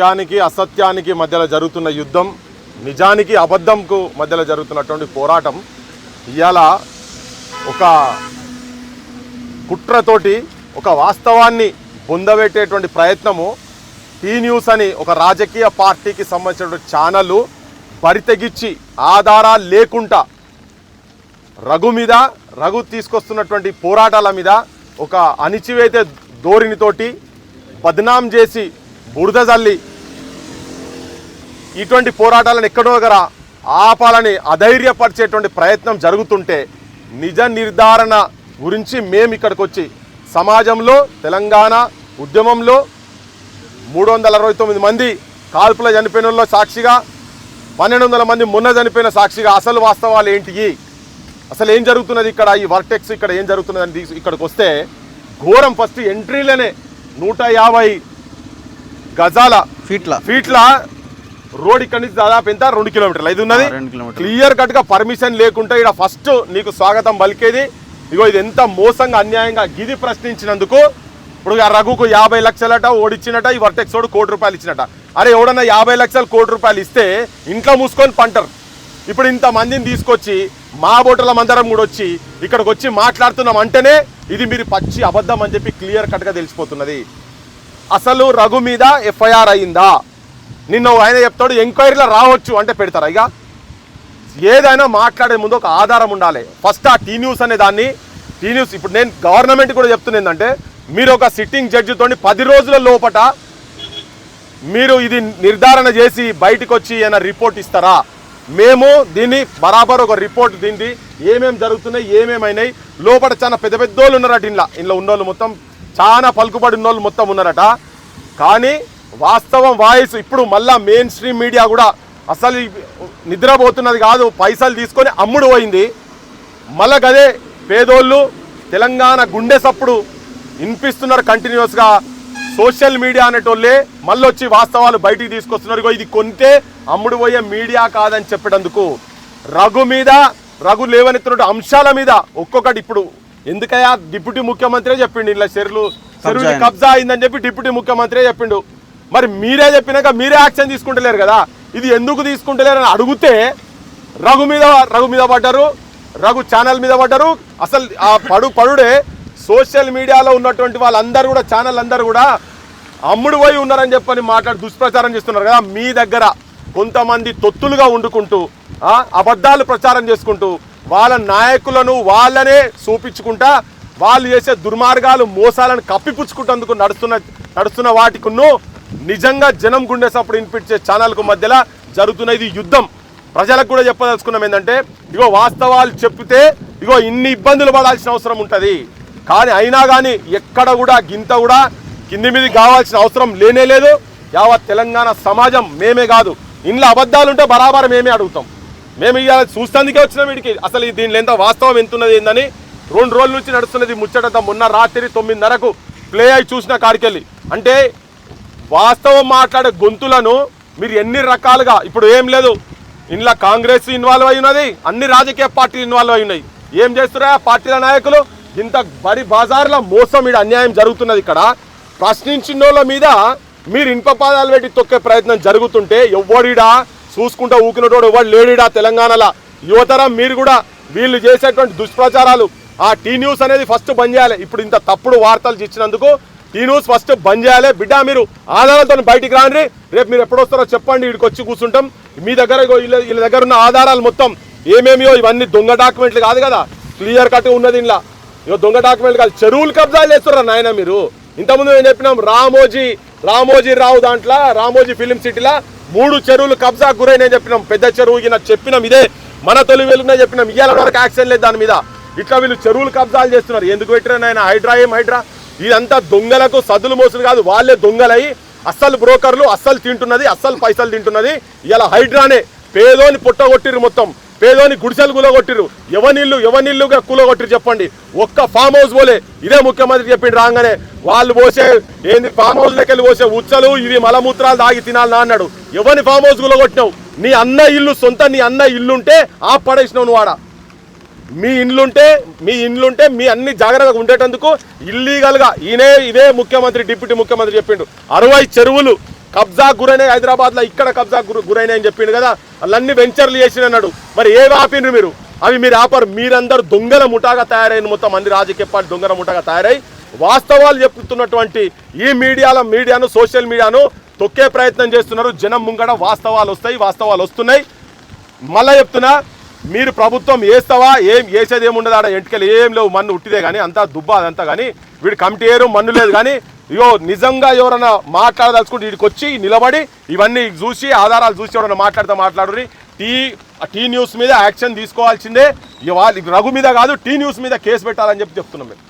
సత్యానికి అసత్యానికి మధ్యలో జరుగుతున్న యుద్ధం నిజానికి అబద్ధంకు మధ్యలో జరుగుతున్నటువంటి పోరాటం ఇవాళ ఒక కుట్రతోటి ఒక వాస్తవాన్ని పొందబెట్టేటువంటి ప్రయత్నము టీ న్యూస్ అని ఒక రాజకీయ పార్టీకి సంబంధించినటువంటి ఛానళ్ళు బరితెగిచ్చి ఆధారాలు లేకుండా రఘు మీద రఘు తీసుకొస్తున్నటువంటి పోరాటాల మీద ఒక అణిచివేత ధోరణితోటి బద్నాం చేసి బురద జల్లి ఇటువంటి పోరాటాలను ఎక్కడో దగ్గర ఆపాలని అధైర్యపరిచేటువంటి ప్రయత్నం జరుగుతుంటే నిజ నిర్ధారణ గురించి మేము ఇక్కడికి వచ్చి సమాజంలో తెలంగాణ ఉద్యమంలో మూడు వందల అరవై తొమ్మిది మంది కాల్పుల చనిపోయిన వాళ్ళలో సాక్షిగా పన్నెండు వందల మంది మొన్న చనిపోయిన సాక్షిగా అసలు వాస్తవాలు ఏంటి? అసలు ఏం జరుగుతున్నది ఇక్కడ? ఈ వర్టెక్స్ ఇక్కడ ఏం జరుగుతున్నది అని ఇక్కడికి వస్తే ఘోరం ఫస్ట్ ఎంట్రీలోనే నూట యాభై గజాల ఫీట్ల. ఫీట్ల రోడ్ ఇక్కడ నుంచి దాదాపు ఎంత? రెండు కిలోమీటర్లు. ఇది ఉన్నది. క్లియర్ కట్గా పర్మిషన్ లేకుంటే ఇక్కడ ఫస్ట్ నీకు స్వాగతం పలికేది. ఇగో ఇది ఎంత మోసంగా అన్యాయంగా గిది ప్రశ్నించినందుకు ఇప్పుడు ఆ రఘుకు యాభై లక్షలట ఓడిచ్చినట ఈ వర్టెక్స్ ఓడు కోటి రూపాయలు ఇచ్చినట. అరే ఎవడన్నా యాభై లక్షలు కోటి రూపాయలు ఇస్తే ఇంట్లో మూసుకొని పంటరు. ఇప్పుడు ఇంత మందిని తీసుకొచ్చి మా బోటల మందరం కూడా వచ్చి ఇక్కడికి వచ్చి మాట్లాడుతున్నాం అంటేనే ఇది మీరు పచ్చి అబద్ధం అని చెప్పి క్లియర్ కట్గా తెలిసిపోతున్నది. అసలు రఘు మీద ఎఫ్ఐఆర్ అయిందా? నిన్న ఆయన చెప్తాడు ఎంక్వైరీలో రావచ్చు అంటే పెడతారా? ఇక ఏదైనా మాట్లాడే ముందు ఒక ఆధారం ఉండాలి. ఫస్ట్ ఆ టీ న్యూస్ అనే దాన్ని టీ న్యూస్ ఇప్పుడు నేను గవర్నమెంట్ కూడా చెప్తున్నా ఏంటంటే మీరు ఒక సిట్టింగ్ జడ్జితో పది రోజుల లోపట మీరు ఇది నిర్ధారణ చేసి బయటకు వచ్చి ఏమైనా రిపోర్ట్ ఇస్తారా? మేము దీన్ని బరాబర్ ఒక రిపోర్ట్ దీన్ని ఏమేమి జరుగుతున్నాయి ఏమేమైనాయి లోపల చాలా పెద్ద పెద్దోళ్ళు ఉన్నారట ఇంట్లో. ఇంట్లో ఉన్నోళ్ళు మొత్తం చాలా పలుకుబడి ఉన్నోళ్ళు మొత్తం ఉన్నారట. కానీ వాస్తవం వాయిస్ ఇప్పుడు మళ్ళా మెయిన్ స్ట్రీమ్ మీడియా కూడా అసలు నిద్రపోతున్నది కాదు పైసలు తీసుకొని అమ్ముడు పోయింది. మళ్ళా గదే పేదోళ్ళు తెలంగాణ గుండె సప్పుడు వినిపిస్తున్నారు కంటిన్యూస్గా సోషల్ మీడియా అనేటోళ్ళే మళ్ళీ వచ్చి వాస్తవాలు బయటికి తీసుకొస్తున్నారు. ఇది కొంటే అమ్ముడు పోయే మీడియా కాదని చెప్పేటందుకు రఘు మీద రఘు లేవనెత్తున్న అంశాల మీద ఒక్కొక్కటి ఇప్పుడు ఎందుకయ్యా? డిప్యూటీ ముఖ్యమంత్రి చెప్పిండు. ఇలా చెరువులు చెరువులు అయింది. కబ్జా అయిందని చెప్పి డిప్యూటీ ముఖ్యమంత్రి చెప్పిండు. మరి మీరే చెప్పినాక మీరే యాక్షన్ తీసుకుంటలేరు కదా? ఇది ఎందుకు తీసుకుంటలేరు అని అడిగితే రఘు మీద రఘు మీద పడ్డారు. రఘు ఛానల్ మీద పడ్డారు. అసలు ఆ పడు పడుడే సోషల్ మీడియాలో ఉన్నటువంటి వాళ్ళందరూ కూడా ఛానల్ అందరూ కూడా అమ్ముడు పోయి ఉన్నారని చెప్పని మాట్లాడి దుష్ప్రచారం చేస్తున్నారు కదా? మీ దగ్గర కొంతమంది తొత్తులుగా వండుకుంటూ అబద్ధాలు ప్రచారం చేసుకుంటూ వాళ్ళ నాయకులను వాళ్ళనే చూపించుకుంటా వాళ్ళు చేసే దుర్మార్గాలు మోసాలను కప్పిపుచ్చుకుంటేందుకు నడుస్తున్న నడుస్తున్న వాటికును నిజంగా జనం గుండె సప్పుడు వినిపించే ఛానల్కు మధ్యలో జరుగుతున్న ఇది యుద్ధం. ప్రజలకు కూడా చెప్పదలుచుకున్నాం ఏంటంటే ఇగో వాస్తవాలు చెప్తే ఇగో ఇన్ని ఇబ్బందులు పడాల్సిన అవసరం ఉంటుంది. కానీ అయినా కానీ ఎక్కడ కూడా గింత కూడా కింది మీద కావాల్సిన అవసరం లేనే లేదు. యావత్ తెలంగాణ సమాజం మేమే కాదు. ఇంట్లో అబద్ధాలు ఉంటే బరాబర్ మేమే అడుగుతాం. మేము ఇవాళ చూస్తేందుకే వచ్చిన వీడికి. అసలు దీనిలో ఎంత వాస్తవం ఎంతున్నది ఏందని రెండు రోజుల నుంచి నడుస్తున్నది ముచ్చట మొన్న రాత్రి తొమ్మిదిన్నరకు ప్లే అయి చూసిన కాడికెళ్ళి. అంటే వాస్తవం మాట్లాడే గొంతులను మీరు ఎన్ని రకాలుగా ఇప్పుడు ఏం లేదు. ఇంట్లో కాంగ్రెస్ ఇన్వాల్వ్ అయి ఉన్నది అన్ని రాజకీయ పార్టీలు ఇన్వాల్వ్ అయి ఉన్నాయి. ఏం చేస్తున్నారా? పార్టీల నాయకులు ఇంత బరి బజార్ల మోసం ఇక్కడ అన్యాయం జరుగుతున్నది ఇక్కడ. ప్రశ్నించిన వాళ్ళ మీద మీరు ఇనుప పాదాలు పెట్టి తొక్కే ప్రయత్నం జరుగుతుంటే ఎవడిడా? చూసుకుంటా ఊకినటోడు ఎవడు లేడిడా తెలంగాణలో? యువతరం మీరు కూడా వీళ్ళు చేసేటువంటి దుష్ప్రచారాలు ఆ టీ న్యూస్ అనేది ఫస్ట్ బంద్ చేయాలి. ఇప్పుడు ఇంత తప్పుడు వార్తలు ఇచ్చినందుకు టీ న్యూస్ ఫస్ట్ బంద్ చేయాలి. బిడ్డ మీరు ఆధారాలతో బయటికి రాండి. రేపు మీరు ఎప్పుడొస్తారో చెప్పండి. ఇక్కడికి వచ్చి కూర్చుంటాం. మీ దగ్గర వీళ్ళ దగ్గర ఉన్న ఆధారాలు మొత్తం ఏమేమియో ఇవన్నీ దొంగ డాక్యుమెంట్లు కాదు కదా. క్లియర్ కట్ ఉన్నది ఇంట్లో ఇక దొంగ డాక్యుమెంట్లు కాదు. చెరువులు కబ్జాలు చేస్తున్నారు నాయన మీరు. ఇంతకుముందు మేము చెప్పినాం? రామోజీ రామోజీ రావు దాంట్లో రామోజీ ఫిలిం సిటీలో మూడు చెరువులు కబ్జా గురైన చెప్పినాం. పెద్ద చెరువు చెప్పినాం ఇదే. మన తొలి వెలుగునే చెప్పినాం. ఇవాళ వరకు యాక్షన్ లేదు దాని మీద. ఇట్లా వీళ్ళు చెరువులు కబ్జాలు చేస్తున్నారు. ఎందుకు పెట్టిన నాయన? హైడ్రా ఏం హైడ్రా? ఇదంతా దొంగలకు సదులు మోసులు కాదు వాళ్ళే దొంగలై అస్సలు బ్రోకర్లు అస్సలు తింటున్నది అస్సలు పైసలు తింటున్నది. ఇలా హైడ్రానే పేదోని పుట్టగొట్టిరు మొత్తం పేదోని గుడిసెలు కూలగొట్టిరు ఎవనిల్లు ఎవనిల్లుగా కూలగొట్టిరు చెప్పండి. ఒక్క ఫామ్ హౌస్ పోలే ఇదే ముఖ్యమంత్రి చెప్పిండు రాగానే వాళ్ళు పోసే ఏంది ఫామ్ హౌస్ దగ్గరికి పోసే ఉచ్చలు ఇవి మలమూత్రాలు తాగి తినాలి నా అన్నాడు. ఎవని ఫామ్ హౌస్ కూలగొట్టినావు? నీ అన్న ఇల్లు సొంత నీ అన్న ఇల్లుంటే ఆ పడేసినావు నువ్వు ఆడ. మీ ఇండ్లుంటే మీ ఇండ్లుంటే మీ అన్ని జాగ్రత్తగా ఉండేటందుకు ఇల్లీగల్గా ఈయనే ఇదే ముఖ్యమంత్రి డిప్యూటీ ముఖ్యమంత్రి చెప్పిండు. అరవై చెరువులు కబ్జా గురైనాయి హైదరాబాద్లో ఇక్కడ కబ్జా గుర- గురైనాయి అని చెప్పిండు కదా వాళ్ళన్ని వెంచర్లు చేసినన్నాడు మరి ఏవి ఆపిండ్రు మీరు? అవి మీరు ఆపరు. మీరందరూ దొంగల ముఠాగా తయారైన మొత్తం అన్ని రాజకీయ పార్టీ దొంగల ముఠాగా తయారై వాస్తవాలు చెప్తున్నటువంటి ఈ మీడియాలో మీడియాను సోషల్ మీడియాను తొక్కే ప్రయత్నం చేస్తున్నారు. జనం ముంగడ వాస్తవాలు వస్తాయి వాస్తవాలు వస్తున్నాయి. మళ్ళా చెప్తున్నా మీరు ప్రభుత్వం వేస్తావా ఏం వేసేది ఏముండదు ఆడ ఎంటికలు ఏం లేవు. మన్ను ఉట్టిదే కానీ అంతా దుబ్బా అదంతా కానీ వీడు కమిటీ ఏరు మన్ను లేదు కానీ ఇగో నిజంగా ఎవరైనా మాట్లాడదలుచుకుంటే వీడికి వచ్చి నిలబడి ఇవన్నీ చూసి ఆధారాలు చూసి ఎవరైనా మాట్లాడితే మాట్లాడుర్రి. టీ టీ న్యూస్ మీద యాక్షన్ తీసుకోవాల్సిందే. ఇక రఘు మీద కాదు టీ న్యూస్ మీద కేసు పెట్టాలని చెప్పి చెప్తున్నాం మేము.